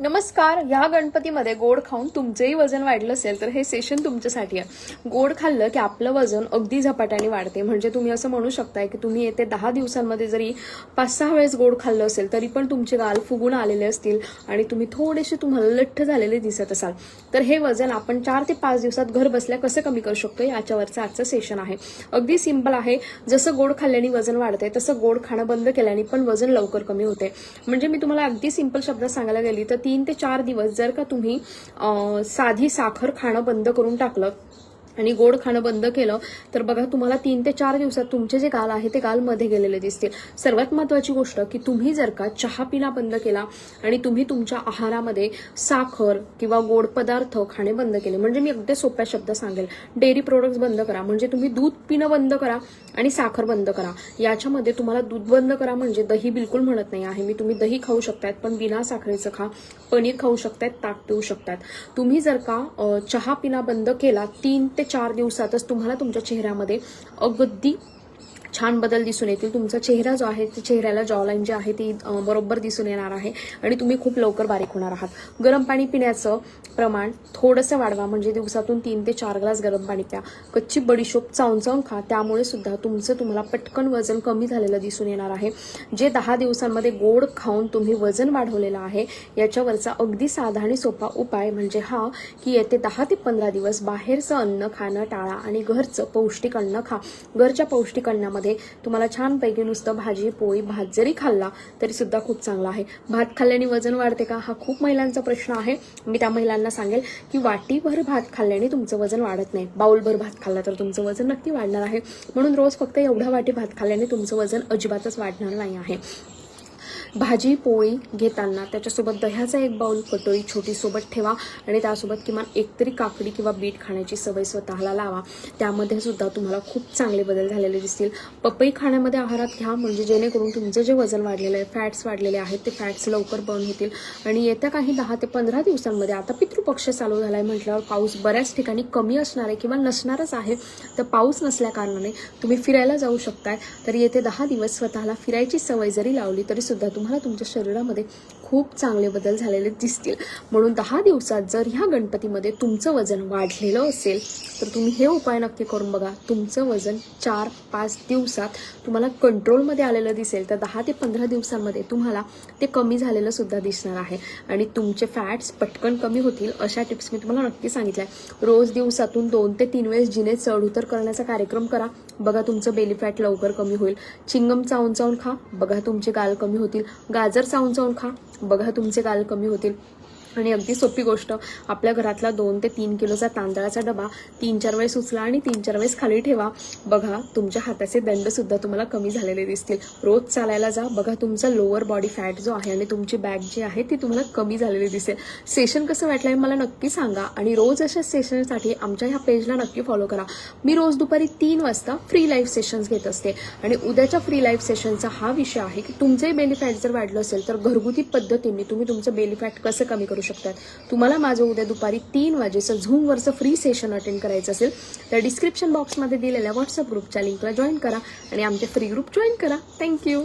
नमस्कार या गणपतीमध्ये गोड खाऊन तुमचंही वजन वाढलं असेल तर हे सेशन तुमच्यासाठी आहे. गोड खाल्लं की आपलं वजन अगदी झपाट्याने वाढते. म्हणजे तुम्ही असं म्हणू शकताय की तुम्ही येते दहा दिवसांमध्ये जरी पाच सहा वेळेस गोड खाल्लं असेल तरी पण तुमचे गाल फुगून आलेले असतील आणि तुम्ही थोडेसे तुम्हाला लठ्ठ झालेले दिसत असाल. तर हे वजन आपण चार ते पाच दिवसात घर बसल्या कसं कमी करू शकतो याच्यावरचं आजचं सेशन आहे. अगदी सिंपल आहे. जसं गोड खाल्ल्याने वजन वाढते तसं गोड खाणं बंद केल्याने पण वजन लवकर कमी होते. म्हणजे मी तुम्हाला अगदी सिंपल शब्दात सांगायला गेली तर तीन ते चार दिवस जर का तुम्ही साधी साखर खाणं बंद करून टाकलं आणि गोड खाणं बंद केलं तर बघा तुम्हाला तीन ते चार दिवसात तुमचे जे गाल आहे ते गाल मध्ये गेलेले दिसतील. सर्वात महत्वाची गोष्ट की तुम्ही जर का चहा पिणं बंद केला आणि तुम्ही तुमच्या आहारामध्ये साखर किंवा गोड पदार्थ खाणे बंद केले म्हणजे मी अगदी सोप्या शब्द सांगेल. डेअरी प्रोडक्ट्स बंद करा म्हणजे तुम्ही दूध पिणं बंद करा आणि साखर बंद करा. याच्यामध्ये तुम्हाला दूध बंद करा म्हणजे दही बिलकुल म्हणत नाही आहे. मी तुम्ही दही खाऊ शकतात पण बिना साखरेचं खा. पनीर खाऊ शकतात ताक पिऊ शकतात तुम्ही जर का चहा पिणं बंद केला तीन ते चार दिवसातच तुम्हाला तुमच्या चेहऱ्यामध्ये अगदी छान बदल दिसून येतील. तुमचा चेहरा जो आहे ते चेहऱ्याला जॉलाईन जी आहे ती बरोबर दिसून येणार आहे आणि तुम्ही खूप लवकर बारीक होणार आहात. गरम पाणी पिण्याचं प्रमाण थोडंसं वाढवा म्हणजे दिवसातून तीन ते चार ग्लास गरम पाणी प्या. कच्ची बडीशोप चावून चावून खा. त्यामुळे सुद्धा तुमचं तुम्हाला पटकन वजन कमी झालेलं दिसून येणार आहे. जे दहा दिवसांमध्ये गोड खाऊन तुम्ही वजन वाढवलेलं आहे याच्यावरचा अगदी साधा आणि सोपा उपाय म्हणजे हा की येते दहा ते पंधरा दिवस बाहेरचं अन्न खाणं टाळा आणि घरचं पौष्टिक अन्न खा. घरच्या पौष्टिक अन्नामध्ये तुम्हाला छानपैकी नुसतं भाजी पोळी भात जरी खाल्ला तरी सुद्धा खूप चांगला आहे. भात खाल्ल्याने वजन वाढते का? हा खूप महिलांचा प्रश्न आहे. मी त्या महिलांना सांगेल की वाटीभर भात खाल्ल्याने तुमचं वजन वाढत नाही. बाउलभर भात खाल्ला तर तुमचं वजन नक्की वाढणार आहे. म्हणून रोज फक्त एवढा वाटी भात खाल्ल्याने तुमचं वजन अजिबातच वाढणार नाही आहे. भाजी पोळी घेताना त्याच्यासोबत दह्याचा एक बाऊल कटोरी छोटी सोबत ठेवा आणि त्यासोबत किमान एकतरी काकडी किंवा बीट खाण्याची सवय स्वतःला लावा. त्यामध्ये सुद्धा तुम्हाला खूप चांगले बदल झालेले दिसतील. पपई खाण्यामध्ये आहारात घ्या म्हणजे जेणेकरून तुमचं जे वजन वाढलेलं आहे फॅट्स वाढलेले आहेत ते फॅट्स लवकर बर्न होतील. आणि येत्या काही दहा ते पंधरा दिवसांमध्ये आता पितृपक्ष चालू झाला आहे म्हटल्यावर पाऊस बऱ्याच ठिकाणी कमी असणार आहे किंवा नसणारच आहे तर पाऊस नसल्या कारणाने तुम्ही फिरायला जाऊ शकताय. तर येते दहा दिवस स्वतःला फिरायची सवय जरी लावली तरी सुद्धा तुम्हाला तुमच्या शरीरामध्ये खूप चांगले बदल झालेले दिसतील. म्हणून दहा दिवसात जर ह्या गणपतीमध्ये तुमचं वजन वाढलेलं असेल तर तुम्ही हे उपाय नक्की करून बघा. तुमचं वजन चार पाच दिवसात तुम्हाला कंट्रोलमध्ये आलेलं दिसेल. तर दहा ते पंधरा दिवसांमध्ये तुम्हाला ते कमी झालेलं सुद्धा दिसणार आहे. आणि तुमचे फॅट्स पटकन कमी होतील अशा टिप्स मी तुम्हाला नक्की सांगितल्या रोज दिवसातून दोन ते तीन वेळेस जिने चढ उतर करण्याचा कार्यक्रम करा. बघा तुमचं बेली फॅट लवकर कमी होईल. चिंगम चावून चावून खा. बघा तुमचे गाल कमी होतील. गाजर चावून चावून खा. बघा तुमचे गाल कमी होतील. आणि अगदी सोपी गोष्ट. आपल्या घरातला दोन ते तीन किलोचा तांदळाचा डबा तीन चार वेळेस उचला आणि तीन चार वेळेस खाली ठेवा. बघा तुमच्या हाताचे दंडसुद्धा तुम्हाला कमी झालेले दिसतील. रोज चालायला जा. बघा तुमचा लोअर बॉडी फॅट जो आहे आणि तुमची बॅग जी आहे ती तुम्हाला कमी झालेली दिसेल. सेशन कसं वाटलं आहे मला नक्की सांगा आणि रोज अशा सेशनसाठी आमच्या ह्या पेजला नक्की फॉलो करा. मी रोज दुपारी तीन वाजता फ्री लाईव्ह सेशन्स घेत असते. आणि उद्याच्या फ्री लाईव्ह सेशनचा हा विषय आहे की तुमचंही बेली फॅट जर वाढलं असेल तर घरगुती पद्धतीने तुम्ही तुमचं बेली फॅट कसं कमी करू शकतात. तुम्हाला माझं उद्या दुपारी तीन वाजेचं झूमवरचं फ्री सेशन अटेंड करायचं असेल तर डिस्क्रिप्शन बॉक्समध्ये दिलेल्या व्हॉट्सअप ग्रुपच्या लिंकला जॉईन करा आणि आमचे फ्री ग्रुप जॉईन करा. Thank you